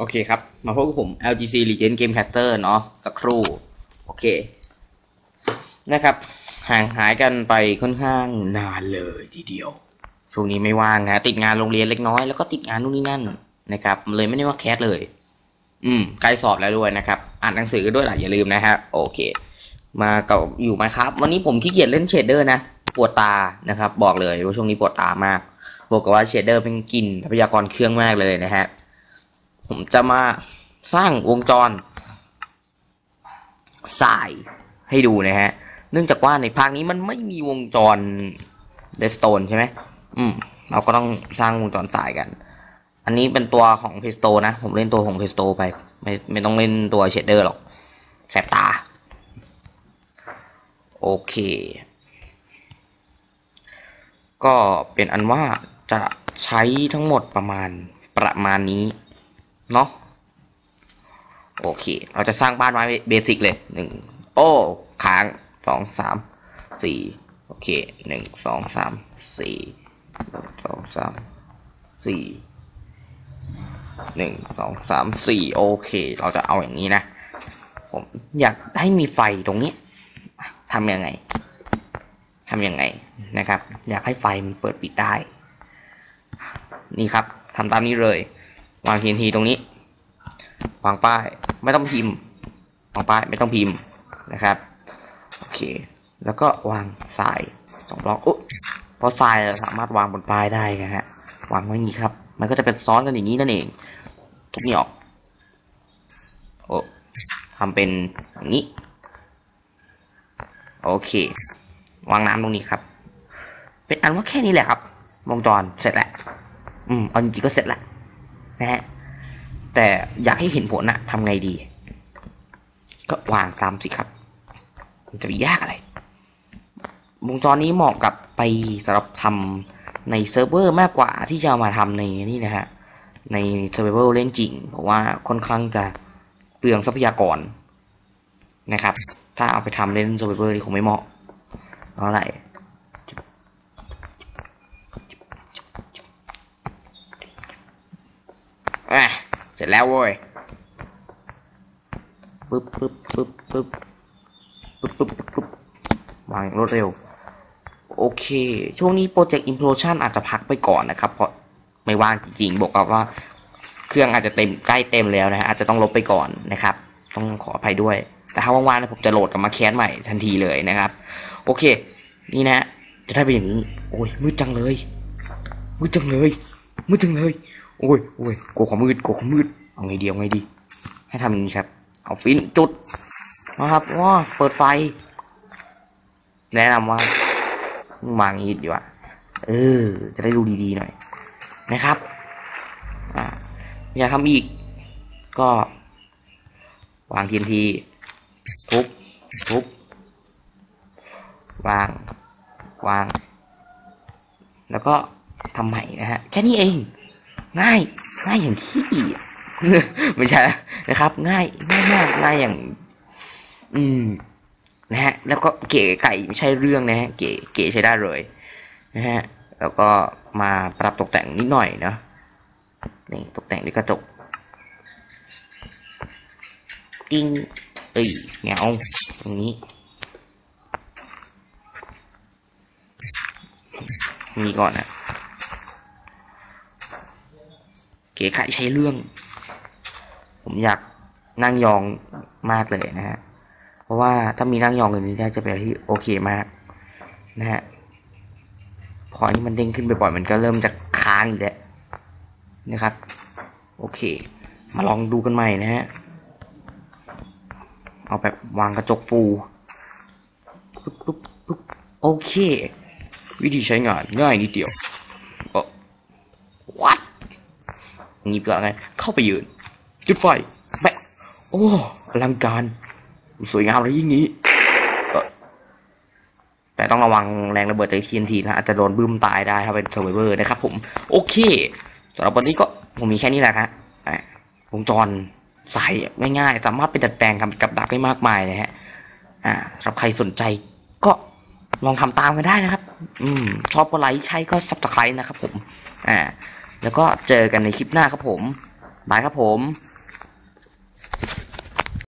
โอเคครับ มาพบกับผม LGC Legend Game Caster เนาะสักครู่ โอเค นะครับ ห่างหายกันไปค่อนข้างนานเลยทีเดียว ช่วงนี้ไม่ว่างนะ ติดงานโรงเรียนเล็กน้อย แล้วก็ติดงานนู่นนี่นั่นนะครับ เลยไม่ได้ว่าแคสเลย อืมใกล้สอบแล้วด้วยนะครับ อ่านหนังสือกันด้วยล่ะอย่าลืมนะฮะ โอเค มากับอยู่ไหมครับ วันนี้ผมขี้เกียจเล่นเชดเดอร์นะ ปวดตา นะครับ บอกเลยว่าช่วงนี้ปวดตามาก บอกกับว่าเชดเดอร์เป็นกินทรัพยากรเครื่องมากเลยนะฮะ ผมจะมาสร้างวงจรสายให้ดูนะฮะ เนื่องจากว่าในภาคนี้มันไม่มีวงจรเดสโตนใช่ไหมอืม เราก็ต้องสร้างวงจรสายกัน อันนี้เป็นตัวของเพสโตนะ ผมเล่นตัวของเพสโตไป ไม่ไม่ต้องเล่นตัวเชดเดอร์หรอก แสบตา โอเค ก็เป็นอันว่าจะใช้ทั้งหมดประมาณประมาณนี้ เนาะโอเค เราจะสร้างบ้านไม้เบสิกเลยหนึ่งโอ้ค้างสองสามสี่โอเคหนึ่งสองสามสี่สองสามสี่หนึ่งสองสามสี่โอเค เราจะเอาอย่างนี้นะ ผมอยากให้มีไฟตรงนี้ทำยังไงทำยังไงนะครับ อยากให้ไฟมันเปิดปิดได้ นี่ครับทำตามนี้เลย วาง TNT ตรงนี้ วางป้ายไม่ต้องพิมพ์ วางป้ายไม่ต้องพิมพ์นะครับ โอเค แล้วก็วางทรายสองบล็อกอุ๊เพราะทรายสามารถวางบนป้ายได้นะฮะ วางไว้อย่างนี้ครับ มันก็จะเป็นซ้อนกันอย่างนี้นั่นเอง ทุกนี้ออก โอ้ทำเป็นอย่างนี้ โอเค วางน้ำตรงนี้ครับ เป็นอันว่าแค่นี้แหละครับ วงจรเสร็จแล้ว อืมเอาจริงก็เสร็จแล้ว นะฮะแต่อยากให้เห็นผลนะทำไงดี ก็วางซ้ำสิครับ มันจะไปยากอะไร วงจรนี้เหมาะกับไปสำหรับทำในเซิร์ฟเวอร์มากกว่าที่จะามาทำในนี่นะฮะ ในเซิร์ฟเวอร์เล่นจริง เพราะว่าค่อนข้างจะเปลืองทรัพยากรนะครับ ถ้าเอาไปทำเล่นเซิร์ฟเวอร์นี่คงไม่เหมาะเพราะอะไร สร็จแล้วเว้ยปึ๊บปึ๊บปึ๊บปึ๊บปึ๊บปึ๊บปึ๊บวางรวดเร็ว โอเค ช่วงนี้โปรเจกต์อินโฟลชันอาจจะพักไปก่อนนะครับ เพราะไม่ว่างจริงๆ บอกกับว่า เครื่องอาจจะเต็มใกล้เต็มแล้วนะฮะอาจจะต้องลบไปก่อนนะครับ ต้องขออภัยด้วย แต่ถ้าว่างๆนะผมจะโหลดกลับมาแคสใหม่ทันทีเลยนะครับ โอเค นี่นะจะได้เป็นอย่างนี้ โอ้ยมืดจังเลยมืดจังเลยมืดจังเลย โอ้ยโอ้ยกลัวความมืดกลัวความมืด เอาไงดีเอาไงดี ให้ทำอย่างนี้ครับ เอาฟินจุดนะครับว่าเปิดไฟ แนะนำว่ามึงวางอย่างนี้ดีกว่าเออ จะได้ดูดีๆหน่อย นะครับอ่าอยากทำอีก ก็ วางทีนทีทุบทุบวาง วาง แล้วก็ทำใหม่นะฮะ แค่นี้เอง ง่าย ง่ายอย่างขี้ไม่ใช่นะครับ ง่ายง่ายมากง่ายอย่าง อืมนะฮะ แล้วก็เก๋ไก่ไม่ใช่เรื่องนะฮะเก๋เก๋ใช้ได้เลยนะฮะแล้วก็มาปรับตกแต่งนิดหน่อยเนาะนี่ตกแต่งด้วยกระจกกิ้งเอ้ยเงาตรงนี้มีก่อนนะ เก๋ไก่ใช้เรื่อง ผมอยากนั่งยองมากเลยนะฮะ เพราะว่าถ้ามีนั่งยองอย่างนี้ได้จะเป็นที่โอเคมากนะฮะ พออันนี้มันเด้งขึ้นบ่อยๆมันก็เริ่มจะค้างอีกแล้วนะครับ โอเค มาลองดูกันใหม่นะฮะ เอาแบบวางกระจกฟูปุ๊บปุ๊บปุ๊บโอเค วิธีใช้งานง่ายนิดเดียว นี่เพื่อไง เข้าไปยืน จุดไฟแบะโอ้อลังการสวยงามเลยยิ่งนี้ แต่ต้องระวังแรงระเบิดจากทีนทีนะอาจจะโดนบึ้มตายได้ถ้าเป็นเซอร์ไวเวอร์นะครับผม โอเคสำหรับวันนี้ก็ผมมีแค่นี้แหละครับอะวงจรใส่ง่ายๆ สามารถไปดัดแปลงทำกับดักได้มากมายนะฮะ อ่าสำหรับใครสนใจก็ลองทำตามกันได้นะครับ อืมชอบก็ไลค์ใช่ก็ซับสไครต์นะครับผม อ่า แล้วก็เจอกันในคลิปหน้าครับผมบายครับผม